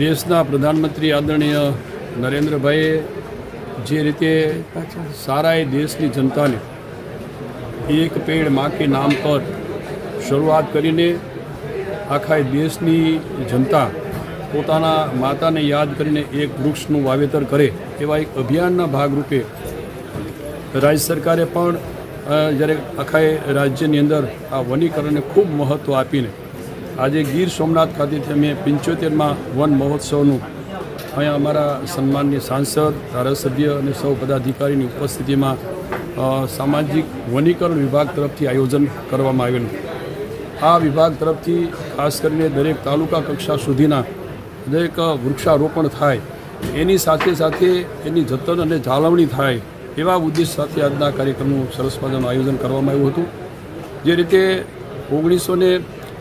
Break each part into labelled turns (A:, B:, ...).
A: દેશના પ્રધાનમંત્રી આદરણીય નરેન્દ્રભાઈએ જે રીતે સારા એ દેશની જનતાને એક પેડમાં નામ પર શરૂઆત કરીને આખા દેશની જનતા પોતાના માતાને યાદ કરીને એક વૃક્ષનું વાવેતર કરે એવા એક અભિયાનના ભાગરૂપે રાજ્ય સરકારે પણ જ્યારે આખા રાજ્યની અંદર આ વનીકરણને ખૂબ મહત્ત્વ આપીને આજે ગીર સોમનાથ ખાતેથી અમે પંચોતેરમાં વન મહોત્સવનું અહીંયા અમારા સન્માનની સાંસદ, ધારાસભ્ય અને સૌ પદાધિકારીની ઉપસ્થિતિમાં સામાજિક વનીકરણ વિભાગ તરફથી આયોજન કરવામાં આવેલું. આ વિભાગ તરફથી ખાસ કરીને દરેક તાલુકા કક્ષા સુધીના દરેક વૃક્ષારોપણ થાય, એની સાથે સાથે એની જતન અને જાળવણી થાય, એવા ઉદ્દેશ સાથે આજના કાર્યક્રમનું સરસ મજાનું આયોજન કરવામાં આવ્યું હતું. જે રીતે ઓગણીસો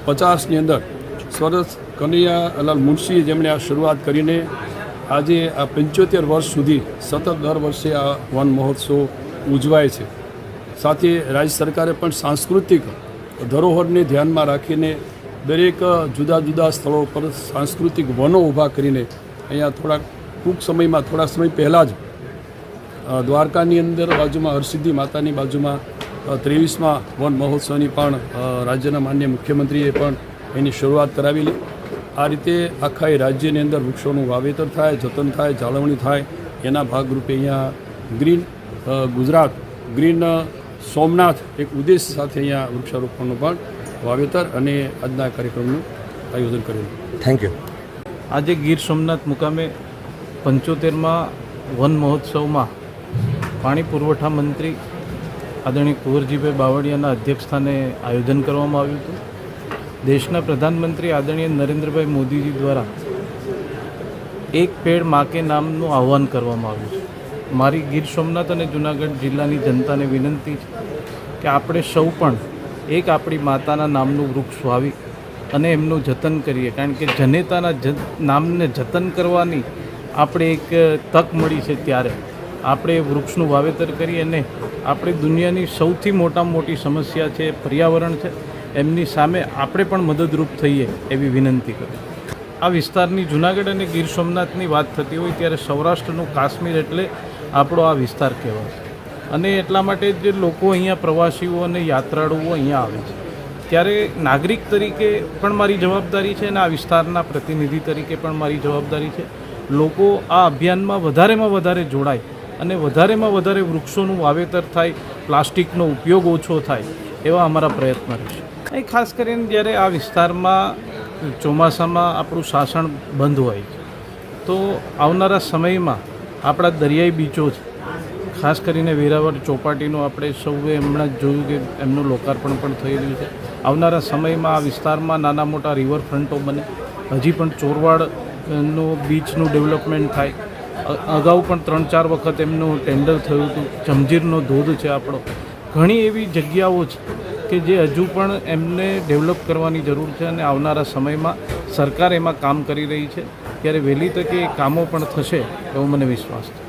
A: પચાસની અંદર સરસ કનૈયાલાલ મુનશીએ જેમણે આ શરૂઆત કરીને આજે આ પંચોતેર વર્ષ સુધી સતત દર વર્ષે આ વન મહોત્સવ ઉજવાય છે. સાથે રાજ્ય સરકારે પણ સાંસ્કૃતિક ધરોહરને ધ્યાનમાં રાખીને દરેક જુદા જુદા સ્થળો પર સાંસ્કૃતિક વનો ઊભા કરીને અહીંયા થોડાક ટૂંક સમયમાં, થોડા સમય પહેલાં જ દ્વારકાની અંદર બાજુમાં હરસિદ્ધિ માતાની બાજુમાં ત્રેવીસમાં વન મહોત્સવની પણ રાજ્યના માન્ય મુખ્યમંત્રીએ પણ એની શરૂઆત કરાવેલી આ રીતે આખા એ રાજ્યની અંદર વૃક્ષોનું વાવેતર થાય જતન થાય જાળવણી થાય એના ભાગરૂપે અહીંયા ગ્રીન ગુજરાત ગ્રીન સોમનાથ એક ઉદ્દેશ સાથે અહીંયા વૃક્ષારોપણનું પણ વાવેતર અને આજના કાર્યક્રમનું આયોજન કરેલું.
B: થેન્ક યુ
C: આજે ગીર સોમનાથ મુકામે પંચોતેરમાં વન મહોત્સવમાં પાણી પુરવઠા મંત્રી આદરણીય કુંવરજીભાઈ બાવળિયાના અધ્યક્ષસ્થાને આયોજન કરવામાં આવ્યું હતું. દેશના પ્રધાનમંત્રી આદરણીય નરેન્દ્રભાઈ મોદીજી દ્વારા એક પેડ માકે નામનું આહ્વાન કરવામાં આવ્યું છે. મારી ગીર સોમનાથ અને જુનાગઢ જિલ્લાની જનતાને વિનંતી છે કે આપણે સૌ પણ એક આપણી માતાના નામનું વૃક્ષ વાવી અને એમનું જતન કરીએ. કારણ કે જનેતાના જ, નામને જતન કરવાની આપણે એક તક મળી છે ત્યારે. આપણે વૃક્ષનું વાવેતર કરી અને આપણે દુનિયાની સૌથી મોટામાં મોટી સમસ્યા છે, પર્યાવરણ છે, એમની સામે આપણે પણ મદદરૂપ થઈએ એવી વિનંતી કરું. આ વિસ્તારની જુનાગઢ અને ગીર સોમનાથની વાત થતી હોય ત્યારે સૌરાષ્ટ્રનું કાશ્મીર એટલે આપણો આ વિસ્તાર કહેવાય. અને એટલા માટે જે લોકો અહીંયા પ્રવાસીઓ અને યાત્રાળુઓ અહીંયા આવે છે. ત્યારે નાગરિક તરીકે પણ મારી જવાબદારી છે અને આ વિસ્તારના પ્રતિનિધિ તરીકે પણ મારી જવાબદારી છે. લોકો આ અભિયાનમાં વધારેમાં વધારે જોડાય અને વધારેમાં વધારે વૃક્ષોનું વાવેતર થાય, પ્લાસ્ટિકનો ઉપયોગ ઓછો થાય, એવા અમારા પ્રયત્ન રહેશે. અહીં ખાસ કરીને જ્યારે આ વિસ્તારમાં ચોમાસામાં આપણું શાસન બંધ હોય તો આવનારા સમયમાં આપણા દરિયાઈ બીચો છે, ખાસ કરીને વેરાવળ ચોપાટીનું આપણે સૌએ હમણાં જ જોયું કે એમનું લોકાર્પણ પણ થઈ રહ્યું છે. આવનારા સમયમાં આ વિસ્તારમાં નાના મોટા રિવરફ્રન્ટો બને, હજી પણ ચોરવાડનું બીચનું ડેવલપમેન્ટ થાય અગાઉ પણ ત્રણ ચાર વખત એમનું ટેન્ડર થયું હતું. જમજીરનો ધોધ છે આપણો. ઘણી એવી જગ્યાઓ છે કે જે હજુ પણ એમને ડેવલપ કરવાની જરૂર છે અને આવનારા સમયમાં સરકાર એમાં કામ કરી રહી છે. ત્યારે વહેલી તકે એ કામો પણ થશે એવો મને વિશ્વાસ છે.